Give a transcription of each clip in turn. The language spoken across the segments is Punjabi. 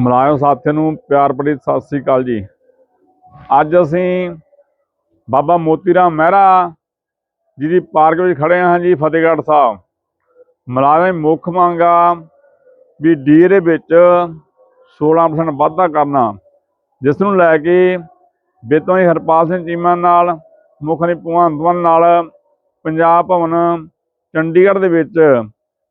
ਮੁਲਾਜ਼ਮ ਸਾਥੀਆਂ ਨੂੰ ਪਿਆਰ ਭਰੀ ਸਤਿ ਸ੍ਰੀ ਅਕਾਲ ਜੀ। ਅੱਜ ਅਸੀਂ ਬਾਬਾ ਮੋਤੀ ਰਾਮ ਮਹਿਰਾ ਜੀ ਦੀ ਪਾਰਕ ਵਿੱਚ ਖੜੇ ਹਾਂ ਜੀ, ਫਤਿਹਗੜ੍ਹ ਸਾਹਿਬ। ਮੁਲਾਜ਼ਮ ਮੁੱਖ ਮੰਗ ਆ ਵੀ ਡੀ ਦੇ ਵਿੱਚ 16% ਵਾਧਾ ਕਰਨਾ, ਜਿਸ ਨੂੰ ਲੈ ਕੇ ਬੇਤੋਂ ਹੀ ਹਰਪਾਲ ਸਿੰਘ ਚੀਮਾ ਨਾਲ, ਮੁੱਖ ਮੰਤਰੀ ਭਗਵੰਤ ਮਾਨ ਨਾਲ ਪੰਜਾਬ ਭਵਨ ਚੰਡੀਗੜ੍ਹ ਦੇ ਵਿੱਚ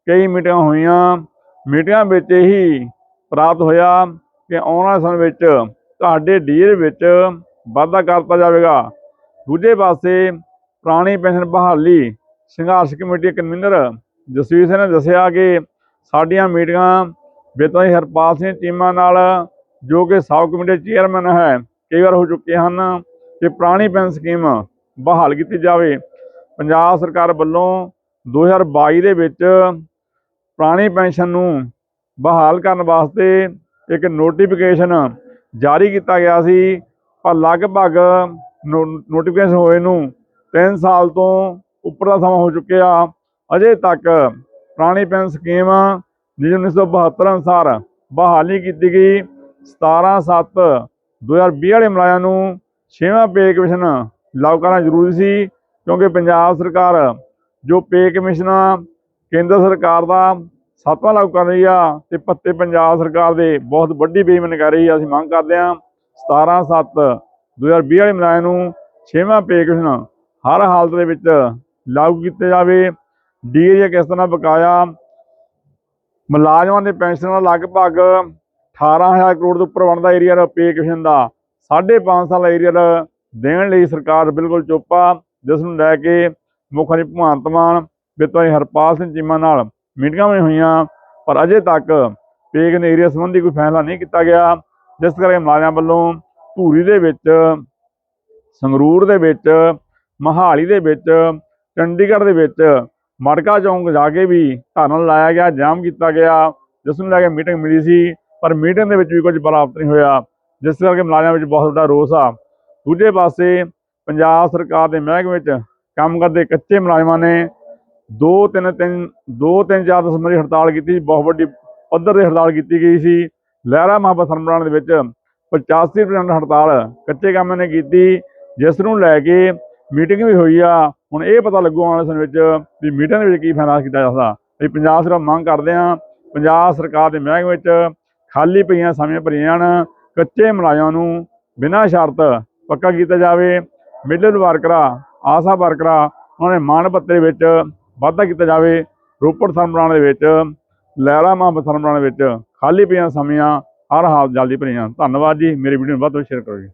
ਕਈ ਮੀਟਿੰਗਾਂ ਹੋਈਆਂ। ਮੀਟਿੰਗਾਂ ਵਿੱਚ ਹੀ ਪ੍ਰਾਪਤ ਹੋਇਆ ਕਿ ਆਉਣ ਵਾਲੇ ਸਮੇਂ ਵਿੱਚ ਤੁਹਾਡੇ ਡੀਏ ਵਿੱਚ ਵਾਧਾ ਕਰਤਾ ਜਾਵੇਗਾ। ਦੂਜੇ ਪਾਸੇ ਪੁਰਾਣੀ ਪੈਨਸ਼ਨ ਬਹਾਲੀ ਸੰਘਰਸ਼ ਕਮੇਟੀ ਕਨਵੀਨਰ ਜਸਵੀਰ ਸਿੰਘ ਨੇ ਦੱਸਿਆ ਕਿ ਸਾਡੀਆਂ ਮੀਟਿੰਗਾਂ ਬੇਤਾਈ ਹਰਪਾਲ ਸਿੰਘ ਚੀਮਾ ਨਾਲ ਜੋ ਕਿ ਸਾਬ ਕਮੇਟੀ ਚੇਅਰਮੈਨ ਹੈ, ਕਈ ਵਾਰ ਹੋ ਚੁੱਕੇ ਹਨ ਕਿ ਪੁਰਾਣੀ ਪੈਨਸ਼ਨ ਸਕੀਮ ਬਹਾਲ ਕੀਤੀ ਜਾਵੇ। ਪੰਜਾਬ ਸਰਕਾਰ ਵੱਲੋਂ 2022 ਦੇ ਵਿੱਚ ਪੁਰਾਣੀ ਪੈਨਸ਼ਨ ਨੂੰ ਬਹਾਲ ਕਰਨ ਵਾਸਤੇ ਇੱਕ ਨੋਟੀਫਿਕੇਸ਼ਨ ਜਾਰੀ ਕੀਤਾ ਗਿਆ ਸੀ, ਪਰ ਲਗਭਗ ਨੋਟੀਫਿਕੇਸ਼ਨ ਹੋਏ ਨੂੰ 3 ਸਾਲ ਤੋਂ ਉੱਪਰ ਦਾ ਸਮਾਂ ਹੋ ਚੁੱਕਿਆ। ਅਜੇ ਤੱਕ ਪੁਰਾਣੀ ਪੈਨਸ਼ਨ ਸਕੀਮ ਜਿਹੜੀ 1972 ਅਨੁਸਾਰ ਬਹਾਲੀ ਕੀਤੀ ਗਈ। 17 7 2020 ਵਾਲੇ ਮੁਲਾਜ਼ਮਾਂ ਨੂੰ 6ਵਾਂ ਪੇ ਕਮਿਸ਼ਨ ਲਾਗੂ ਕਰਨਾ ਜ਼ਰੂਰੀ ਸੀ, ਕਿਉਂਕਿ ਪੰਜਾਬ ਸਰਕਾਰ, ਜੋ ਪੇ ਕਮਿਸ਼ਨ ਕੇਂਦਰ ਸਰਕਾਰ ਦਾ ਸੱਤਵਾਂ ਲਾਗੂ ਕਰ ਰਹੀ ਆ ਤੇ ਪੱਤੇ ਪੰਜਾਬ ਸਰਕਾਰ ਦੇ ਬਹੁਤ ਵੱਡੀ ਬੇਈਮਾਨੀ ਕਰ ਰਹੀ ਆ, ਅਸੀਂ ਮੰਗ ਕਰਦੇ ਆ 17 7 2020 ਵਾਲੇ ਮੁਲਾਜ਼ਮ ਨੂੰ ਛੇਵਾਂ ਪੇ ਕਮਿਸ਼ਨ ਹਰ ਹਾਲਤ ਦੇ ਵਿੱਚ ਲਾਗੂ ਕੀਤੇ ਜਾਵੇ। ਡੀਏ ਦੀਆਂ ਕਿਸ ਤਰ੍ਹਾਂ ਬਕਾਇਆ? ਮੁਲਾਜ਼ਮਾਂ ਦੇ ਪੈਨਸ਼ਨ ਦਾ ਲਗਭਗ 18000 ਕਰੋੜ ਤੋਂ ਉੱਪਰ ਬਣਦਾ ਏਰੀਆ ਦਾ ਪੇ ਕਮਿਸ਼ਨ ਦਾ। 5.5 ਸਾਲ ਏਰੀਆ ਦੇਣ ਲਈ ਸਰਕਾਰ ਬਿਲਕੁਲ ਚੁੱਪ ਆ, ਜਿਸ ਨੂੰ ਲੈ ਕੇ ਮੁੱਖ ਮੰਤਰੀ ਭਗਵੰਤ ਮਾਨ ਬਿੱਤੋਈ ਹਰਪਾਲ ਸਿੰਘ ਚੀਮਾ ਨਾਲ ਮੀਟਿੰਗਾਂ ਵੀ ਹੋਈਆਂ, ਪਰ ਅਜੇ ਤੱਕ ਪੇ ਕਮਿਸ਼ਨ ਏਰੀਆ ਸੰਬੰਧੀ ਕੋਈ ਫੈਸਲਾ ਨਹੀਂ ਕੀਤਾ ਗਿਆ। ਜਿਸ ਕਰਕੇ ਮੁਲਾਜ਼ਮਾਂ ਵੱਲੋਂ ਧੂਰੀ ਦੇ ਵਿੱਚ, ਸੰਗਰੂਰ ਦੇ ਵਿੱਚ, ਮਹਾਲੀ ਦੇ ਵਿੱਚ, ਚੰਡੀਗੜ੍ਹ ਦੇ ਵਿੱਚ ਮੜਕਾ ਚੌਂਕ ਜਾ ਕੇ ਵੀ ਧਰਨਾ ਲਾਇਆ ਗਿਆ, ਜਾਮ ਕੀਤਾ ਗਿਆ, ਜਿਸ ਨੂੰ ਲੈ ਕੇ ਮੀਟਿੰਗ ਮਿਲੀ ਸੀ, ਪਰ ਮੀਟਿੰਗ ਦੇ ਵਿੱਚ ਵੀ ਕੁਝ ਪ੍ਰਾਪਤ ਨਹੀਂ ਹੋਇਆ, ਜਿਸ ਕਰਕੇ ਮੁਲਾਜ਼ਮਾਂ ਵਿੱਚ ਬਹੁਤ ਵੱਡਾ ਰੋਸ ਆ। ਦੂਜੇ ਪਾਸੇ ਪੰਜਾਬ ਸਰਕਾਰ ਦੇ ਮਹਿਕਮੇ ਵਿੱਚ ਕੰਮ ਕਰਦੇ ਕੱਚੇ ਮੁਲਾਜ਼ਮਾਂ ਨੇ ਦੋ ਤਿੰਨ ਤਿੰਨ ਦੋ ਤਿੰਨ ਚਾਰ ਦਸੰਬਰ ਦੀ ਹੜਤਾਲ ਕੀਤੀ ਸੀ, ਬਹੁਤ ਵੱਡੀ ਪੱਧਰ ਤੇ ਹੜਤਾਲ ਕੀਤੀ ਗਈ ਸੀ। ਲਹਿਰਾ ਮੁਹੱਬਤ ਸਰਮਰਾਨ ਦੇ ਵਿੱਚ 85% ਹੜਤਾਲ ਕੱਚੇ ਕਾਮਾਂ ਨੇ ਕੀਤੀ ਜਿਸ ਨੂੰ ਲੈ ਕੇ ਮੀਟਿੰਗ ਵੀ ਹੋਈ ਆ। ਹੁਣ ਇਹ ਪਤਾ ਲੱਗੂ ਆਉਣ ਵਾਲੇ ਸਮੇਂ ਵਿੱਚ ਵੀ ਮੀਟਿੰਗ ਦੇ ਵਿੱਚ ਕੀ ਫੈਸਲਾ ਕੀਤਾ ਜਾ ਸਕਦਾ। ਅਸੀਂ ਪੰਜਾਬ ਸਰਕਾਰ ਮੰਗ ਕਰਦੇ ਆ ਪੰਜਾਬ ਸਰਕਾਰ ਦੇ ਮਹਿਕਮੇ ਵਿੱਚ ਖਾਲੀ ਪਈਆਂ ਸਮੇਂ ਭਰੀਆਂ ਜਾਣ ਕੱਚੇ ਮੁਲਾਜ਼ਮਾਂ ਨੂੰ ਬਿਨਾਂ ਸ਼ਰਤ ਪੱਕਾ ਕੀਤਾ ਜਾਵੇ। ਮਿਡਲ ਵਰਕਰਾਂ ਆਸਾ ਵਰਕਰਾਂ ਉਹਨਾਂ ਨੇ ਮਾਣ ਭੱਤੇ ਵਿੱਚ ਵਾਧਾ ਕੀਤਾ ਜਾਵੇ, ਰੋਪੜ ਸਰਮਰਾਨ ਦੇ ਵਿੱਚ, ਲਹਿਰਾ ਮੁਹੱਬਤ ਸਰਮਰਾਨ ਦੇ ਵਿੱਚ, ਖਾਲੀ ਪਈਆਂ ਸਮੀਆਂ ਹਰ ਹਾਲ ਜਲਦੀ ਭਰੀਆਂ। ਧੰਨਵਾਦ ਜੀ, ਮੇਰੀ ਵੀਡੀਓ ਨੂੰ ਵੱਧ ਤੋਂ ਸ਼ੇਅਰ ਕਰੋ ਜੀ।